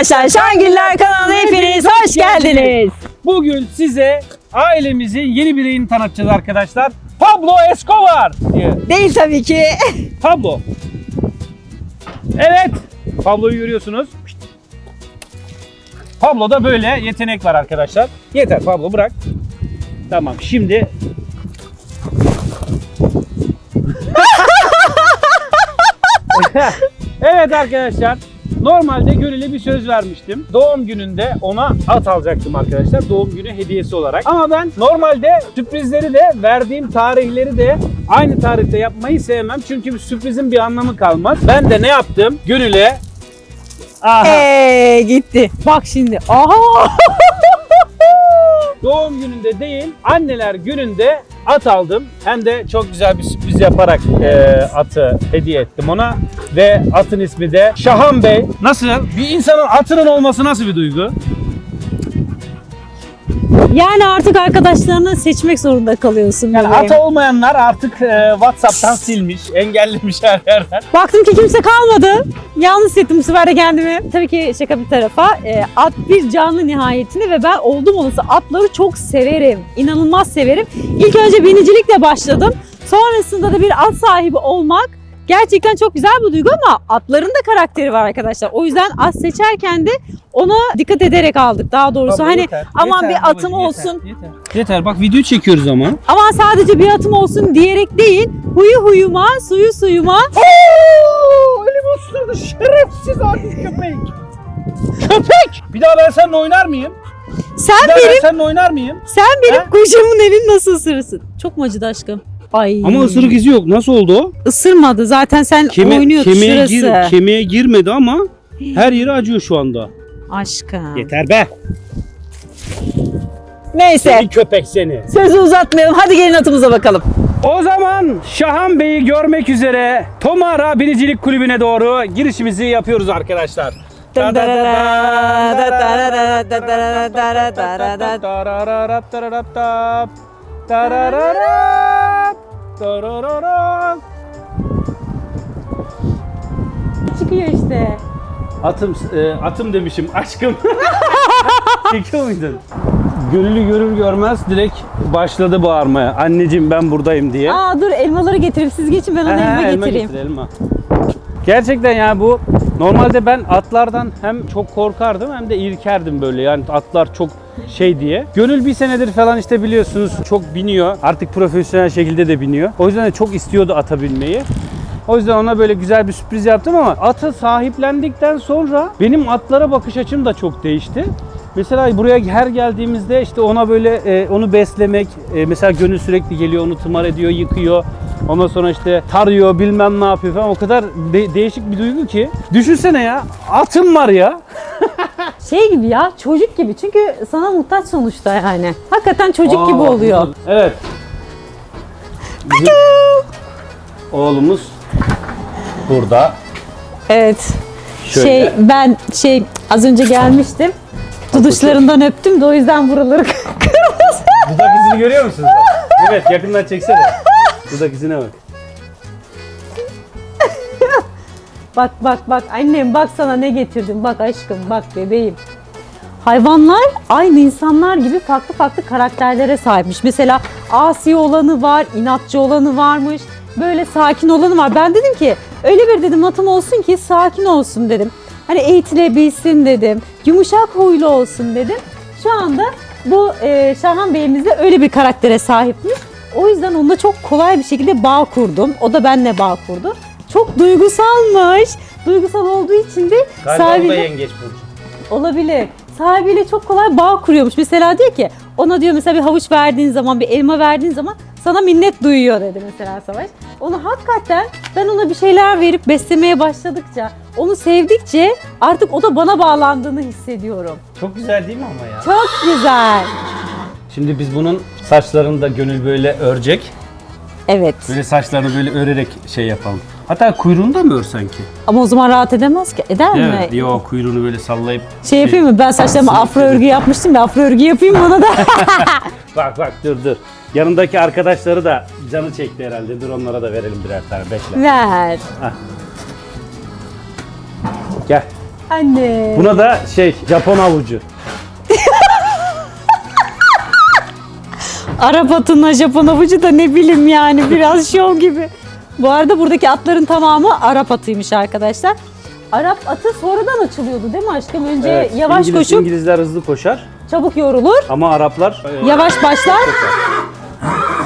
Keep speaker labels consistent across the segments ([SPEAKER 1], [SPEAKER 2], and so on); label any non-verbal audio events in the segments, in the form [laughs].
[SPEAKER 1] arkadaşlar Şangiller kanalına hepiniz hoş geldiniz.
[SPEAKER 2] Bugün size ailemizin yeni bireyini tanıtacağız arkadaşlar. Pablo Escobar diye.
[SPEAKER 1] Değil tabii ki.
[SPEAKER 2] Pablo. Evet. Pablo'yu görüyorsunuz. Pablo'da böyle yetenek var arkadaşlar. Yeter Pablo bırak. Tamam şimdi [laughs] Evet arkadaşlar. Normalde Gönül'e bir söz vermiştim. Doğum gününde ona at alacaktım arkadaşlar. Doğum günü hediyesi olarak. Ama ben normalde sürprizleri de verdiğim tarihleri de aynı tarihte yapmayı sevmem. Çünkü bir sürprizin bir anlamı kalmaz. Ben de ne yaptım? Gönül'e Aha.
[SPEAKER 1] Eee gitti. Bak şimdi. Aha. [laughs]
[SPEAKER 2] Doğum gününde değil, anneler gününde at aldım. Hem de çok güzel bir sürpriz yaparak e, atı hediye ettim ona. Ve atın ismi de Şahan Bey. Nasıl? Bir insanın atının olması nasıl bir duygu?
[SPEAKER 1] Yani artık arkadaşlarını seçmek zorunda kalıyorsun.
[SPEAKER 2] Yani
[SPEAKER 1] bebeğim.
[SPEAKER 2] at olmayanlar artık e, WhatsApp'tan silmiş, engellemiş her yerden.
[SPEAKER 1] Baktım ki kimse kalmadı. Yalnız hissettim bu sefer de kendimi. Tabii ki şaka bir tarafa. e, at bir canlı nihayetinde ve ben oldum olası atları çok severim. İnanılmaz severim. İlk önce binicilikle başladım. Sonrasında da bir at sahibi olmak gerçekten çok güzel bir duygu ama atların da karakteri var arkadaşlar. O yüzden at seçerken de ona dikkat ederek aldık. Daha doğrusu
[SPEAKER 2] Baba,
[SPEAKER 1] hani
[SPEAKER 2] yeter,
[SPEAKER 1] aman
[SPEAKER 2] yeter
[SPEAKER 1] bir atım
[SPEAKER 2] babacığım,
[SPEAKER 1] olsun.
[SPEAKER 2] Yeter, yeter. Yeter bak video çekiyoruz ama.
[SPEAKER 1] Aman sadece bir atım olsun diyerek değil. Huyu huyuma, suyu suyuma.
[SPEAKER 2] Oo, elim ısırdı şerefsiz adi köpek. Köpek! Bir daha ben seninle oynar mıyım?
[SPEAKER 1] Sen
[SPEAKER 2] Bir daha ben
[SPEAKER 1] benim,
[SPEAKER 2] seninle oynar mıyım?
[SPEAKER 1] sen benim
[SPEAKER 2] He?
[SPEAKER 1] kocamın elini nasıl ısırırsın? Çok mu acıdı aşkım? Ay.
[SPEAKER 2] Ama ısırık izi yok. Nasıl oldu o?
[SPEAKER 1] Isırmadı. Zaten sen
[SPEAKER 2] Kemi-
[SPEAKER 1] oynuyordun
[SPEAKER 2] kemiğe,
[SPEAKER 1] şurası.
[SPEAKER 2] gir- kemiğe girmedi ama her yeri acıyor şu anda.
[SPEAKER 1] Aşkım.
[SPEAKER 2] Yeter be.
[SPEAKER 1] Neyse.
[SPEAKER 2] Bir köpek seni.
[SPEAKER 1] Sözü uzatmayalım. Hadi gelin atımıza bakalım.
[SPEAKER 2] O zaman Şahan Bey'i görmek üzere Tomara Binicilik Kulübü'ne doğru girişimizi yapıyoruz arkadaşlar.
[SPEAKER 1] Çıkıyor işte.
[SPEAKER 2] Atım, e, atım demişim aşkım. [laughs] Çekiyor muydun? Gönüllü görür görmez direkt başladı bağırmaya. Anneciğim ben buradayım diye.
[SPEAKER 1] Aa dur elmaları getirip siz geçin ben ona
[SPEAKER 2] He,
[SPEAKER 1] elma getireyim.
[SPEAKER 2] getir, elma. Gerçekten yani bu normalde ben atlardan hem çok korkardım hem de irkerdim böyle yani atlar çok şey diye. Gönül bir senedir falan işte biliyorsunuz çok biniyor. Artık profesyonel şekilde de biniyor. O yüzden de çok istiyordu ata binmeyi. O yüzden ona böyle güzel bir sürpriz yaptım ama atı sahiplendikten sonra benim atlara bakış açım da çok değişti. Mesela buraya her geldiğimizde işte ona böyle e, onu beslemek, e, mesela gönül sürekli geliyor onu tımar ediyor, yıkıyor. Ondan sonra işte tarıyor, bilmem ne yapıyor falan. O kadar de- değişik bir duygu ki. Düşünsene ya, atım var ya. [laughs]
[SPEAKER 1] Şey gibi ya çocuk gibi çünkü sana muhtaç sonuçta yani. Hakikaten çocuk gibi
[SPEAKER 2] Aa,
[SPEAKER 1] oluyor.
[SPEAKER 2] Evet. Bizim oğlumuz burada.
[SPEAKER 1] Evet.
[SPEAKER 2] Şöyle.
[SPEAKER 1] Şey ben şey az önce gelmiştim. Duduşlarından öptüm de o yüzden buraları [laughs]
[SPEAKER 2] Dudak izini görüyor musunuz? Evet, yakından çeksene. Dudak izine bak. [laughs]
[SPEAKER 1] Bak bak bak annem bak sana ne getirdim. Bak aşkım bak bebeğim. Hayvanlar aynı insanlar gibi farklı farklı karakterlere sahipmiş. Mesela asi olanı var, inatçı olanı varmış. Böyle sakin olanı var. Ben dedim ki öyle bir dedim atım olsun ki sakin olsun dedim. Hani eğitilebilsin dedim. Yumuşak huylu olsun dedim. Şu anda bu e, Şahan Bey'imiz de öyle bir karaktere sahipmiş. O yüzden onunla çok kolay bir şekilde bağ kurdum. O da benimle bağ kurdu. Çok duygusalmış. Duygusal olduğu için de sahibiyle-
[SPEAKER 2] yengeç burcu.
[SPEAKER 1] olabilir. Sahibiyle çok kolay bağ kuruyormuş. Mesela diyor ki ona diyor mesela bir havuç verdiğin zaman bir elma verdiğin zaman sana minnet duyuyor dedi mesela Savaş. Onu hakikaten ben ona bir şeyler verip beslemeye başladıkça onu sevdikçe artık o da bana bağlandığını hissediyorum.
[SPEAKER 2] Çok güzel değil mi ama ya?
[SPEAKER 1] Çok güzel.
[SPEAKER 2] Şimdi biz bunun saçlarını da gönül böyle örecek.
[SPEAKER 1] Evet.
[SPEAKER 2] Böyle saçlarını böyle örerek şey yapalım. Hatta kuyruğunu da mı örsen ki?
[SPEAKER 1] Ama o zaman rahat edemez ki. Eder mi?
[SPEAKER 2] Evet. Yok kuyruğunu böyle sallayıp.
[SPEAKER 1] Şey yapayım mı? Ben saçlarıma afro örgü yapmıştım ya. Afro örgü yapayım ona da. [laughs]
[SPEAKER 2] Bak bak dur dur. Yanındaki arkadaşları da canı çekti herhalde. Dur onlara da verelim birer tane. Bekle.
[SPEAKER 1] Ver.
[SPEAKER 2] Gel.
[SPEAKER 1] Anne.
[SPEAKER 2] Buna da şey Japon avucu.
[SPEAKER 1] Arap atına Japon avucu da ne bileyim yani biraz şov gibi. Bu arada buradaki atların tamamı Arap atıymış arkadaşlar. Arap atı sonradan açılıyordu değil mi aşkım? Önce
[SPEAKER 2] Evet,
[SPEAKER 1] yavaş
[SPEAKER 2] İngiliz-
[SPEAKER 1] koşup
[SPEAKER 2] İngilizler hızlı koşar
[SPEAKER 1] çabuk yorulur.
[SPEAKER 2] ama Araplar
[SPEAKER 1] Yavaş başlar.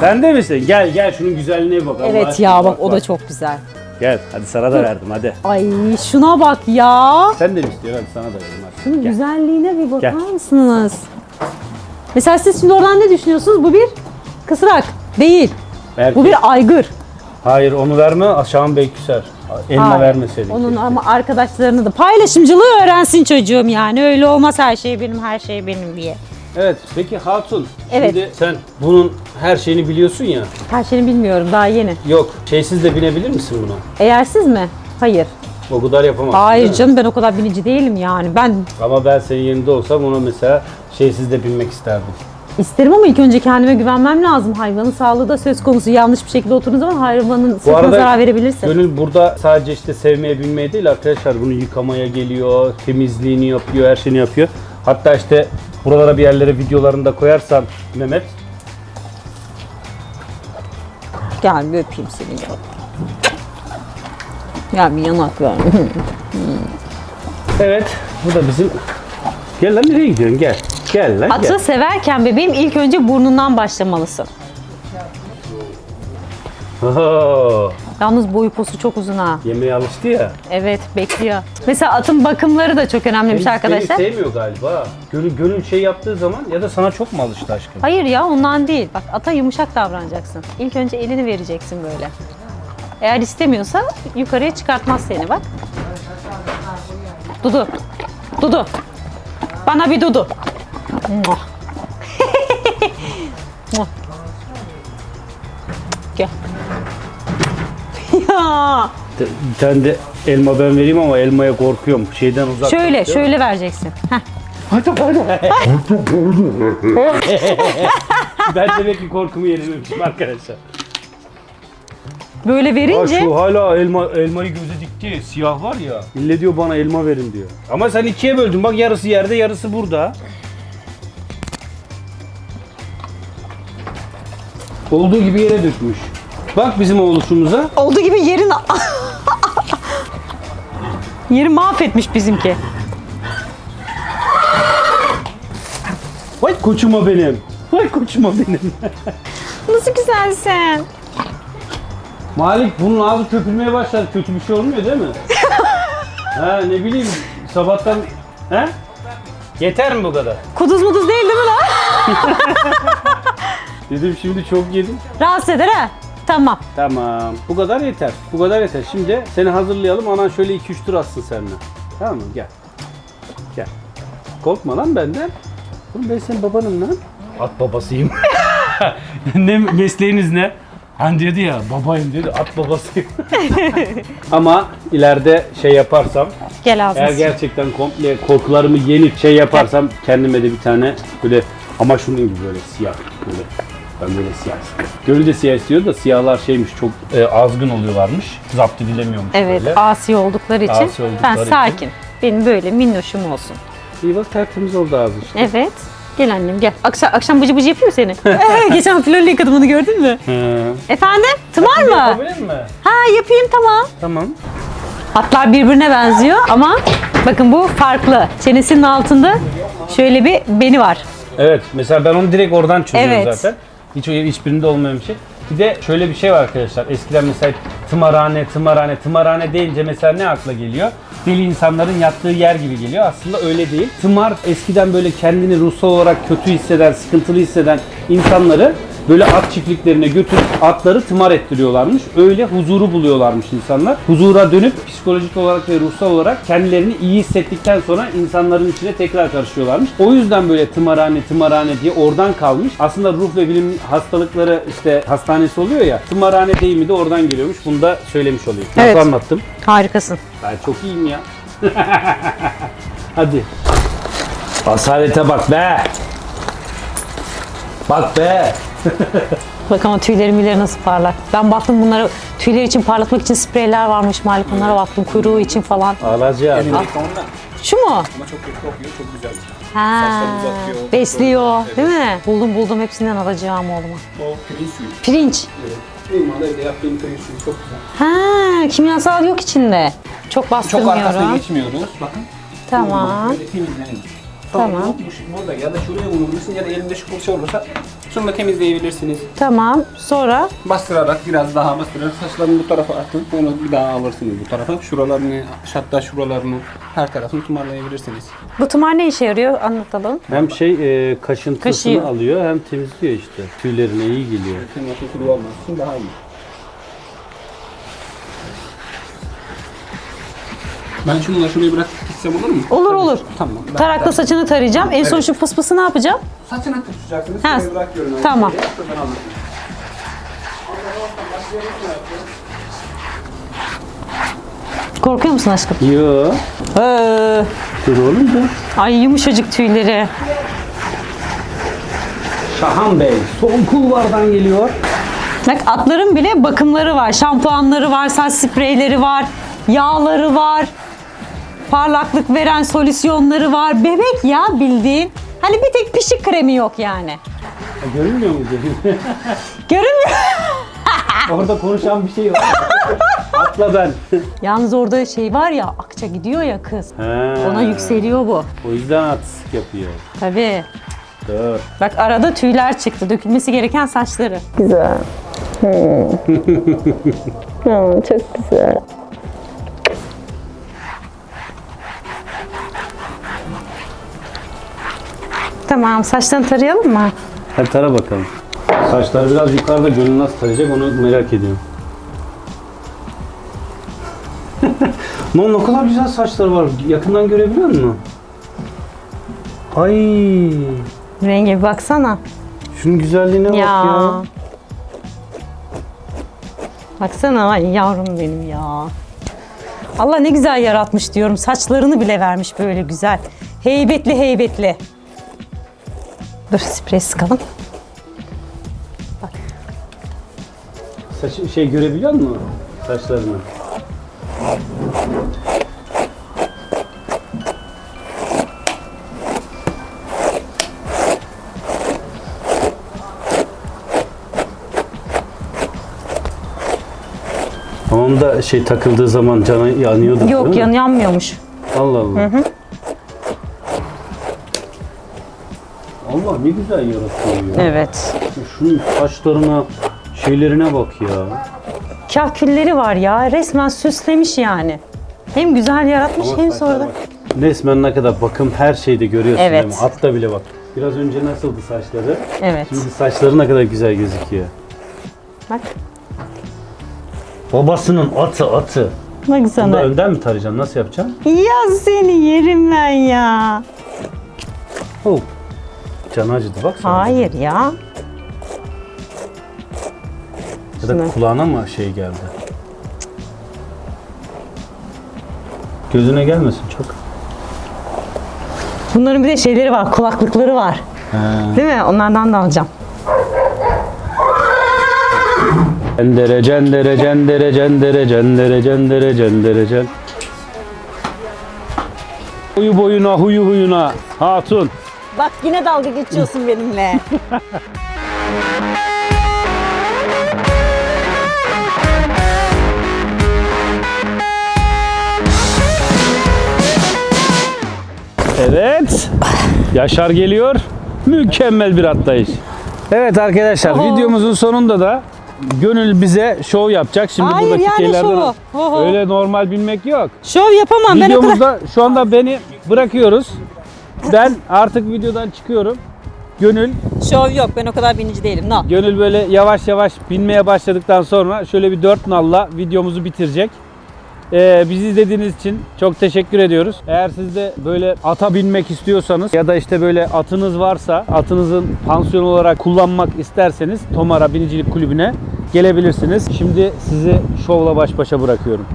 [SPEAKER 2] Sen de misin? Gel gel şunun güzelliğine bak. Allah
[SPEAKER 1] Evet
[SPEAKER 2] aşkına,
[SPEAKER 1] ya bak o da çok güzel.
[SPEAKER 2] Gel hadi sana da verdim hadi.
[SPEAKER 1] Ay şuna bak ya.
[SPEAKER 2] Sen de mi istiyorsun? Hadi sana da verdim hadi.
[SPEAKER 1] Şunun
[SPEAKER 2] Gel.
[SPEAKER 1] güzelliğine bir bakar
[SPEAKER 2] Gel.
[SPEAKER 1] mısınız? Mesela siz şimdi oradan ne düşünüyorsunuz? Bu bir kısrak değil.
[SPEAKER 2] Belki-
[SPEAKER 1] Bu bir aygır.
[SPEAKER 2] Hayır onu verme Aşağın Bey küser. Elma
[SPEAKER 1] Hayır.
[SPEAKER 2] vermeseydin.
[SPEAKER 1] Onun
[SPEAKER 2] keşke.
[SPEAKER 1] ama arkadaşlarını da paylaşımcılığı öğrensin çocuğum yani. Öyle olmaz her şey benim, her şey benim diye.
[SPEAKER 2] Evet peki Hatun.
[SPEAKER 1] Evet.
[SPEAKER 2] Şimdi sen bunun her şeyini biliyorsun ya.
[SPEAKER 1] Her şeyini bilmiyorum daha yeni.
[SPEAKER 2] Yok şeysiz de binebilir misin buna?
[SPEAKER 1] Eğer siz mi? Hayır.
[SPEAKER 2] O kadar yapamazsın.
[SPEAKER 1] Hayır
[SPEAKER 2] değil mi?
[SPEAKER 1] canım ben o kadar binici değilim yani. Ben
[SPEAKER 2] Ama ben senin yerinde olsam ona mesela şeysiz de binmek isterdim.
[SPEAKER 1] isterim ama ilk önce kendime güvenmem lazım. Hayvanın sağlığı da söz konusu. Yanlış bir şekilde oturduğun zaman hayvanın sırtına zarar verebilirsin.
[SPEAKER 2] Gönül burada sadece işte sevmeye binmeye değil arkadaşlar bunu yıkamaya geliyor, temizliğini yapıyor, her şeyini yapıyor. Hatta işte buralara bir yerlere videolarını da koyarsan Mehmet
[SPEAKER 1] Gel bir öpeyim seni ya. Bir yanak ver.
[SPEAKER 2] Evet bu da bizim Gel lan nereye gidiyorsun gel. Gel lan
[SPEAKER 1] Atı
[SPEAKER 2] gel.
[SPEAKER 1] severken bebeğim ilk önce burnundan başlamalısın.
[SPEAKER 2] Oho,
[SPEAKER 1] Yalnız boyu posu çok uzun ha.
[SPEAKER 2] yemeğe alıştı ya.
[SPEAKER 1] Evet bekliyor. Mesela atın bakımları da çok önemliymiş
[SPEAKER 2] Beni-
[SPEAKER 1] arkadaşlar.
[SPEAKER 2] Beni sevmiyor galiba. Gönül, gönül şey yaptığı zaman ya da sana çok mu alıştı aşkım?
[SPEAKER 1] Hayır ya ondan değil. Bak ata yumuşak davranacaksın. İlk önce elini vereceksin böyle. Eğer istemiyorsa yukarıya çıkartmaz seni bak. Dudu. Dudu. Bana bir dudu. [laughs] Gel. [laughs] ya.
[SPEAKER 2] Bir tane de elma ben vereyim ama elmaya korkuyorum. Şeyden uzak.
[SPEAKER 1] Şöyle, şöyle vereceksin. Heh. [laughs]
[SPEAKER 2] Ben demek ki korkumu yenememişim arkadaşlar.
[SPEAKER 1] Böyle
[SPEAKER 2] Aa,
[SPEAKER 1] verince
[SPEAKER 2] şu hala elma elmayı göze dikti. Siyah var ya. İlle diyor bana elma verin diyor. Ama sen ikiye böldün. Bak yarısı yerde yarısı burada. Olduğu gibi yere dökmüş. Bak bizim oğluşumuza.
[SPEAKER 1] olduğu gibi yerin Yeri mahvetmiş bizimki.
[SPEAKER 2] Vay koçuma benim. Vay koçuma benim.
[SPEAKER 1] Nasıl güzelsin.
[SPEAKER 2] Malik bunun ağzı köpürmeye başladı. Kötü bir şey olmuyor değil mi? [laughs] ha ne bileyim sabahtan... He? Yeter mi bu kadar?
[SPEAKER 1] Kuduz muduz değil değil mi lan? [laughs]
[SPEAKER 2] Dedim şimdi çok yedim.
[SPEAKER 1] Rahatsız eder ha. Tamam.
[SPEAKER 2] Tamam. Bu kadar yeter. Bu kadar yeter. Şimdi seni hazırlayalım. Anan şöyle 2-3 tur atsın seninle. Tamam mı? Gel. Gel. Korkma lan benden. Oğlum ben senin babanım lan. At babasıyım. [laughs] ne mesleğiniz ne? Hani dedi ya babayım dedi at babasıyım. [laughs] Ama ileride şey yaparsam
[SPEAKER 1] Gel ağzına.
[SPEAKER 2] eğer gerçekten komple korkularımı yenip şey yaparsam kendime de bir tane böyle ama şunun gibi böyle siyah böyle ben böyle siyah istiyorum. Gönül de siyah istiyor da siyahlar şeymiş çok e, azgın oluyorlarmış. Zapt edilemiyormuş
[SPEAKER 1] Evet,
[SPEAKER 2] böyle.
[SPEAKER 1] asi oldukları için.
[SPEAKER 2] Asi oldukları
[SPEAKER 1] ben
[SPEAKER 2] için.
[SPEAKER 1] sakin. Benim böyle minnoşum olsun.
[SPEAKER 2] İyi bak tertemiz oldu ağzı işte.
[SPEAKER 1] Evet. Gel annem gel. Akşam, akşam bıcı bıcı yapıyor seni. [laughs] Geçen flörlü yıkadım onu gördün mü?
[SPEAKER 2] He.
[SPEAKER 1] Efendim? Tımar mı?
[SPEAKER 2] Yapabilir mi?
[SPEAKER 1] Ha yapayım tamam.
[SPEAKER 2] Tamam.
[SPEAKER 1] Atlar birbirine benziyor ama bakın bu farklı. Çenesinin altında şöyle bir beni var.
[SPEAKER 2] Evet mesela ben onu direkt oradan çözüyorum
[SPEAKER 1] Evet.
[SPEAKER 2] zaten. Hiç hiçbirinde olmayan bir şey. Bir de şöyle bir şey var arkadaşlar. Eskiden mesela tımarhane, tımarhane, tımarhane deyince mesela ne akla geliyor? Deli insanların yattığı yer gibi geliyor. Aslında öyle değil. Tımar eskiden böyle kendini ruhsal olarak kötü hisseden, sıkıntılı hisseden insanları böyle at çiftliklerine götürüp atları tımar ettiriyorlarmış. Öyle huzuru buluyorlarmış insanlar. Huzura dönüp psikolojik olarak ve ruhsal olarak kendilerini iyi hissettikten sonra insanların içine tekrar karışıyorlarmış. O yüzden böyle tımarhane tımarhane diye oradan kalmış. Aslında ruh ve bilim hastalıkları işte hastanesi oluyor ya. Tımarhane deyimi de oradan geliyormuş. Bunu da söylemiş olayım. Nasıl
[SPEAKER 1] Evet.
[SPEAKER 2] anlattım?
[SPEAKER 1] Harikasın.
[SPEAKER 2] Ben çok iyiyim ya. [laughs] Hadi. Asalete bak be. Bak be.
[SPEAKER 1] Bak ama tüyleri nasıl parlak. Ben baktım bunlara tüyler için parlatmak için spreyler varmış Malik onlara baktım kuyruğu için falan.
[SPEAKER 2] Alacağım.
[SPEAKER 1] Şu mu?
[SPEAKER 3] Ama çok kötü kokuyor, çok güzel.
[SPEAKER 1] Ha,
[SPEAKER 3] uzatıyor.
[SPEAKER 1] besliyor
[SPEAKER 3] Evet.
[SPEAKER 1] değil mi? Buldum buldum hepsinden alacağım oğluma.
[SPEAKER 3] O pirinç suyu.
[SPEAKER 1] Pirinç.
[SPEAKER 3] Evet. Normalde evde yaptığım pirinç suyu çok güzel.
[SPEAKER 1] Ha, kimyasal yok içinde. Çok
[SPEAKER 3] Çok arkasına
[SPEAKER 1] bastırmıyorum.
[SPEAKER 3] geçmiyoruz. Bakın.
[SPEAKER 1] Tamam.
[SPEAKER 3] Böyle temizleyin. Sonra
[SPEAKER 1] Tamam.
[SPEAKER 3] bu- bu- Burada ya da şuraya vurulursun ya da elinde şu fırça olursa sonra temizleyebilirsiniz.
[SPEAKER 1] Tamam. Sonra
[SPEAKER 3] Bastırarak biraz daha bastırarak saçlarını bu tarafa atın. Sonra bir daha alırsınız bu tarafa. Şuralarını, hatta şuralarını her tarafını tumarlayabilirsiniz.
[SPEAKER 1] bu tımar ne işe yarıyor? Anlatalım.
[SPEAKER 2] Hem şey e, kaşıntısını
[SPEAKER 1] Kaşıyor.
[SPEAKER 2] alıyor hem temizliyor işte. Tüylerine iyi geliyor.
[SPEAKER 3] Kuru olması için daha iyi. Ben şununla şuraya bırakıp gitsem olur mu?
[SPEAKER 1] Olur olur.
[SPEAKER 3] Tamam. ben-
[SPEAKER 1] Tarakla saçını tarayacağım. En son şu fıspısı ne yapacağım?
[SPEAKER 3] Saçını tutacaksınız.
[SPEAKER 1] Ha,
[SPEAKER 3] Şuraya bırakıyorum. ben
[SPEAKER 1] tamam.
[SPEAKER 3] şuraya, sonra ben anlatayım.
[SPEAKER 1] Korkuyor musun aşkım?
[SPEAKER 2] Yo.
[SPEAKER 1] Ee,
[SPEAKER 2] Dur oğlum dur.
[SPEAKER 1] ay yumuşacık tüyleri.
[SPEAKER 2] Şahan Bey son kulvardan geliyor.
[SPEAKER 1] Bak atların bile bakımları var. Şampuanları var, saç spreyleri var, yağları var. Parlaklık veren solüsyonları var. Bebek ya bildiğin. Hani bir tek pişik kremi yok yani.
[SPEAKER 2] Görünmüyor mu dedim. [laughs]
[SPEAKER 1] Görünmüyor. [laughs]
[SPEAKER 2] Orada konuşan bir şey yok. Atla ben. [laughs]
[SPEAKER 1] Yalnız orada şey var ya akça gidiyor ya kız.
[SPEAKER 2] He.
[SPEAKER 1] Ona yükseliyor bu.
[SPEAKER 2] O yüzden artistik yapıyor.
[SPEAKER 1] Tabii.
[SPEAKER 2] Dur.
[SPEAKER 1] Bak arada tüyler çıktı. Dökülmesi gereken saçları. Güzel. çok güzel. Tamam saçlarını tarayalım mı?
[SPEAKER 2] Hadi tara bakalım. Saçlar biraz yukarıda gönül nasıl tarayacak onu merak ediyorum. [laughs] Lan ne kadar güzel saçlar var. Yakından görebiliyor musun? Ay,
[SPEAKER 1] Renge bir baksana.
[SPEAKER 2] şunun güzelliğine bak
[SPEAKER 1] Ya.
[SPEAKER 2] ya.
[SPEAKER 1] Baksana ay yavrum benim ya. Allah ne güzel yaratmış diyorum. Saçlarını bile vermiş böyle güzel. Heybetli heybetli. Dur sprey sıkalım.
[SPEAKER 2] Saç şey görebiliyor musun saçlarını? Tamam da şey takıldığı zaman canı yanıyordu.
[SPEAKER 1] Yok yan yanmıyormuş.
[SPEAKER 2] Allah Allah. Allah ne güzel yaratıyor ya.
[SPEAKER 1] Evet.
[SPEAKER 2] Şunun saçlarına, şeylerine bak ya.
[SPEAKER 1] Kahkülleri var ya. Resmen süslemiş yani. Hem güzel yaratmış hem sonra da.
[SPEAKER 2] Resmen ne kadar bakım her şeyde görüyorsun
[SPEAKER 1] Evet.
[SPEAKER 2] değil mi? Atta bile bak. Biraz önce nasıldı saçları?
[SPEAKER 1] Evet.
[SPEAKER 2] Şimdi saçları ne kadar güzel gözüküyor.
[SPEAKER 1] Bak.
[SPEAKER 2] Babasının atı atı.
[SPEAKER 1] Bak
[SPEAKER 2] Bunu da
[SPEAKER 1] sana.
[SPEAKER 2] önden mi tarayacaksın? Nasıl yapacaksın?
[SPEAKER 1] Ya seni yerim ben ya.
[SPEAKER 2] Hop. Canı acıdı bak sana.
[SPEAKER 1] Hayır ya.
[SPEAKER 2] Ya da
[SPEAKER 1] Şuna.
[SPEAKER 2] kulağına mı şey geldi? Gözüne gelmesin çok.
[SPEAKER 1] Bunların bir de şeyleri var. Kulaklıkları var.
[SPEAKER 2] He.
[SPEAKER 1] Değil mi? Onlardan da alacağım.
[SPEAKER 2] Cendere cendere cendere cendere cendere cendere cendere cen. Huyu boyuna huyu huyuna hatun.
[SPEAKER 1] Bak yine dalga geçiyorsun benimle.
[SPEAKER 2] Evet. Yaşar geliyor. Mükemmel bir atlayış. Evet arkadaşlar
[SPEAKER 1] Oho.
[SPEAKER 2] videomuzun sonunda da Gönül bize şov yapacak. Şimdi
[SPEAKER 1] Hayır,
[SPEAKER 2] buradaki
[SPEAKER 1] yani
[SPEAKER 2] şeylerden
[SPEAKER 1] şovu. Oho.
[SPEAKER 2] öyle normal bilmek yok.
[SPEAKER 1] Şov yapamam ben o kadar.
[SPEAKER 2] Videomuzda şu anda beni bırakıyoruz. Ben artık videodan çıkıyorum. Gönül
[SPEAKER 1] Şov yok. Ben o kadar binici değilim. No.
[SPEAKER 2] Gönül böyle yavaş yavaş binmeye başladıktan sonra şöyle bir dört nalla videomuzu bitirecek. Ee, bizi izlediğiniz için çok teşekkür ediyoruz. Eğer siz de böyle ata binmek istiyorsanız ya da işte böyle atınız varsa atınızın pansiyon olarak kullanmak isterseniz Tomara Binicilik Kulübü'ne gelebilirsiniz. Şimdi sizi şovla baş başa bırakıyorum.